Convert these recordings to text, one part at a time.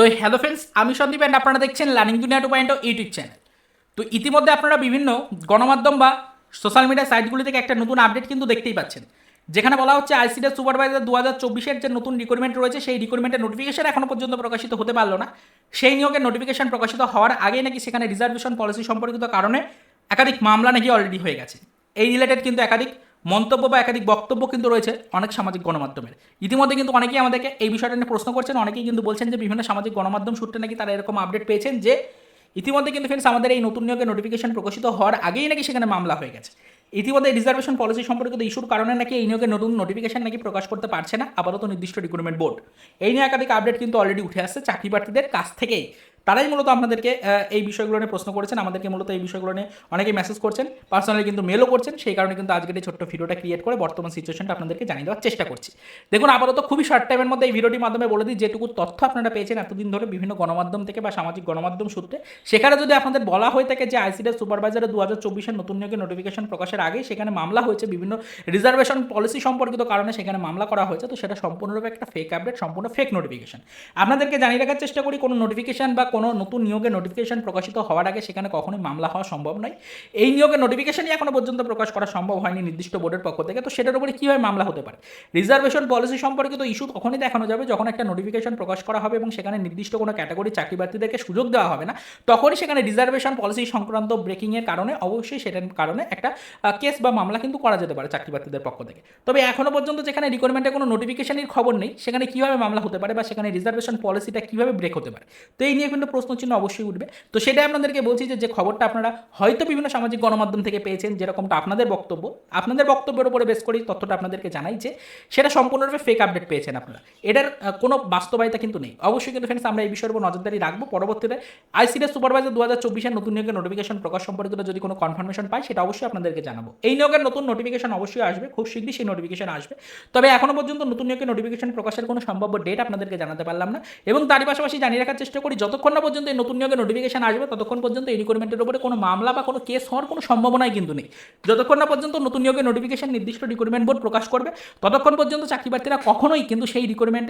তো hello friends আমি Sandeep and আপনারা দেখছেন লার্নিং দুনিয়া টু পয়েন্ট ইউটিউব চ্যানেল তো ইতিমধ্যে আপনারা বিভিন্ন গণমাধ্যম বা সোশ্যাল মিডিয়া সাইটগুলি থেকে একটা নতুন আপডেট কিন্তু দেখতেই পাচ্ছেন। যেখানে বলা হচ্ছে আইসিডিএস সুপারভাইজার দু হাজার চব্বিশের যে নতুন রিক্রুটমেন্ট রয়েছে, সেই রিক্রুটমেন্টের নোটিফিকেশন এখনও পর্যন্ত প্রকাশিত হতে পারল না। সেই নিয়োগের নোটিফিকেশন প্রকাশিত হওয়ার আগেই নাকি সেখানে রিজার্ভেশন পলিসি সম্পর্কিত কারণে একাধিক মামলা নাকি অলরেডি হয়ে গেছে। এই রিলেটেড কিন্তু একাধিক মন্তব্য বা একাধিক বক্তব্য কিন্তু রয়েছে অনেক সামাজিক গণমাধ্যমের। ইতিমধ্যে কিন্তু অনেকেই আমাদেরকে এই বিষয়টা নিয়ে প্রশ্ন করছেন, অনেকেই কিন্তু বলছেন যে বিভিন্ন সামাজিক গণমাধ্যম সূত্রে নাকি তারা এরকম আপডেট পেয়েছেন যে ইতিমধ্যে কিন্তু ফ্রেন্ডস আমাদের এই নতুন নিয়োগের নোটিফিকেশন প্রকাশিত হওয়ার আগেই নাকি সেখানে মামলা হয়ে গেছে। ইতিমধ্যে রিজার্ভেশন পলিসি সম্পর্কিত ইস্যুর কারণে নাকি এই নিয়োগের নতুন নোটিফিকেশন নাকি প্রকাশ করতে পারছে না, আপাতত নির্দিষ্ট রিক্রুটমেন্ট বোর্ড এই নিয়ে একাধিক আপডেট কিন্তু অলরেডি উঠে আসছে চাকরি প্রার্থীদের কাছ থেকেই। তারাই মূলত আপনাদেরকে এই বিষয়গুলো নিয়ে প্রশ্ন করেছেন। আমাদেরকে মূলত এই বিষয়গুলো নিয়ে অনেকেই মেসেজ করছেন। পার্সোনালি কিন্তু মেলও করছেন। সেই কারণে কিন্তু আজকের এই ছোট্ট ভিডিওটা ক্রিয়েট করে বর্তমান সিচুয়েশনটা আপনাদেরকে জানিয়ে দেওয়ার চেষ্টা করছি। দেখুন, আপাতত খুবই শর্ট টাইমের মধ্যে এই ভিডিওটির মাধ্যমে বলে দিই, যেটুকু তথ্য আপনারা পেয়েছেন এতদিন ধরে বিভিন্ন গণমাধ্যম থেকে বা সামাজিক গণমাধ্যম সূত্রে, সেখানে যদি আপনাদের বলা হয়ে থাকে যে আইসিডিএস সুপারভাইজারের দু হাজার চব্বিশের নতুন নিয়োগের নোটিফিকেশন প্রকাশের আগে সেখানে মামলা হয়েছে, বিভিন্ন রিজার্ভেশন পলিসি সম্পর্কিত কারণে সেখানে মামলা করা হয়েছে, তো সেটা সম্পূর্ণরূপে একটা ফেক আপডেট সম্পূর্ণ ফেক নোটিফিকেশন আপনাদেরকে জানিয়ে রাখার চেষ্টা করি, কোনো নোটিফিকেশন বা কোনো নতুন নিয়োগের নোটিফিকেশন প্রকাশিত হওয়ার আগে সেখানে কখনোই মামলা হওয়া সম্ভব নয়। এই নিয়োগের নোটিফিকেশনই এখনও পর্যন্ত প্রকাশ করা সম্ভব হয়নি নির্দিষ্ট বোর্ডের পক্ষ থেকে। তো সেটার উপরে কীভাবে মামলা হতে পারে? রিজার্ভেশন পলিসি সম্পর্কিত ইস্যু তখনই দেখানো যাবে যখন একটা নোটিফিকেশন প্রকাশ করা হবে এবং সেখানে নির্দিষ্ট কোনো ক্যাটাগরি চাকরি প্রার্থীদেরকে সুযোগ দেওয়া হবে না। তখনই সেখানে রিজার্ভেশন পলিসি সংক্রান্ত ব্রেকিংয়ের কারণে অবশ্যই সেটার কারণে একটা কেস বা মামলা কিন্তু করা যেতে পারে চাকরি প্রার্থীদের পক্ষ থেকে। তবে এখনও পর্যন্ত যেখানে রিকোয়ারমেন্টের কোনো নোটিফিকেশনের খবর নেই, সেখানে কীভাবে মামলা হতে পারে বা সেখানে রিজার্ভেশন পলিসিটা কীভাবে ব্রেক হতে পারে? তো এই নিয়ে কিন্তু প্রশ্নচিহ্ন অবশ্যই উঠবে। তো সেটাই আপনাদেরকে বলছি যে যে খবরটা আপনারা হয়তো বিভিন্ন সামাজিক গণমাধ্যম থেকে পেয়েছেন, যেরকমটা আপনাদের বক্তব্য, আপনাদের বক্তব্যের উপরে বেশ করেই তথ্যটা আপনাদেরকে জানাই যে, সেটা সম্পূর্ণরূপে ফেক আপডেট পেয়েছেন আপনারা। এটার কোনো বাস্তবায়িতা কিন্তু নেই। অবশ্যই কিন্তু ফ্রেন্ডস আমরা এই বিষয়ের উপর নজরদারি রাখব। পরবর্তীতে আইসিডিএস সুপারভাইজার দু হাজার চব্বিশের নতুন নিয়োগের নোটিফিকেশন প্রকাশ সম্পর্কিত যদি কোনো কনফার্মেশন পাই, সেটা অবশ্যই আপনাদেরকে জানাব। এই নিয়োগের নতুন নোটিফিকেশন অবশ্যই আসবে, খুব শীঘ্রই সেই নোটিফিকেশন আসবে। তবে এখনও পর্যন্ত নতুন নিয়োগের নোটিফিকেশন প্রকাশের কোনো সম্ভাব্য ডেট আপনাদেরকে জানাতে পারলাম না এবং তারই পাশাপাশি জানিয়ে রাখার চেষ্টা করি, যতক্ষণ না পর্যন্ত এই নতুন নিয়োগের নোটিফিকেশন আসবে, ততক্ষণ পর্যন্ত এই রিকোয়ারমেন্টের উপরে কোনো মামলা বা কোনো কেস হওয়ার কোনো সম্ভাবনাই কিন্তু নেই। যতক্ষণ না পর্যন্ত নতুন নিয়োগের নোটিফিকেশন নির্দিষ্ট রিকোয়ারমেন্ট বোর্ড প্রকাশ করবে, ততক্ষণ পর্যন্ত চাকরি প্রার্থীরা কখনোই কিন্তু সেই রিকোয়ারমেন্ট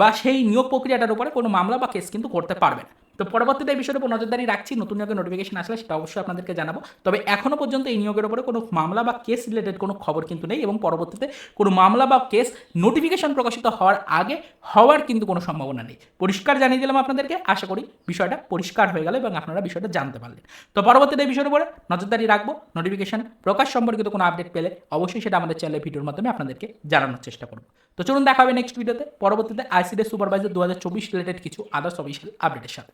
বা সেই নিয়োগ প্রক্রিয়াটার উপরে কোনো মামলা বা কেস কিন্তু করতে পারবে না। তো পরবর্তীতে এই বিষয়ের উপর নজরদারি রাখছি, নতুন নিয়োগের নোটিফিকেশন আসলে সেটা অবশ্যই আপনাদেরকে জানাব। তবে এখনও পর্যন্ত এই নিয়োগের উপরে কোনো মামলা বা কেস রিলেটেড কোনো খবর কিন্তু নেই এবং পরবর্তীতে কোনো মামলা বা কেস নোটিফিকেশন প্রকাশিত হওয়ার আগে হওয়ার কিন্তু কোনো সম্ভাবনা নেই। পরিষ্কার জানিয়ে দিলাম আপনাদেরকে, আশা করি বিষয়টা পরিষ্কার হয়ে গেল এবং আপনারা বিষয়টা জানতে পারলেন। তো পরবর্তীতে এই বিষয়ের উপরে নজরদারি রাখব নোটিফিকেশন প্রকাশ সম্পর্কিত কোনো আপডেট পেলে অবশ্যই সেটা আমাদের চ্যানেলের ভিডিওর মাধ্যমে আপনাদেরকে জানানোর চেষ্টা করব। তো চলুন দেখা হবে নেক্সট ভিডিওতে পরবর্তীতে আইসিডি সুপারভাইজার দু হাজার চব্বিশ রিলেটেড কিছু আদার্স অফিসিয়াল আপডেটের সাথে।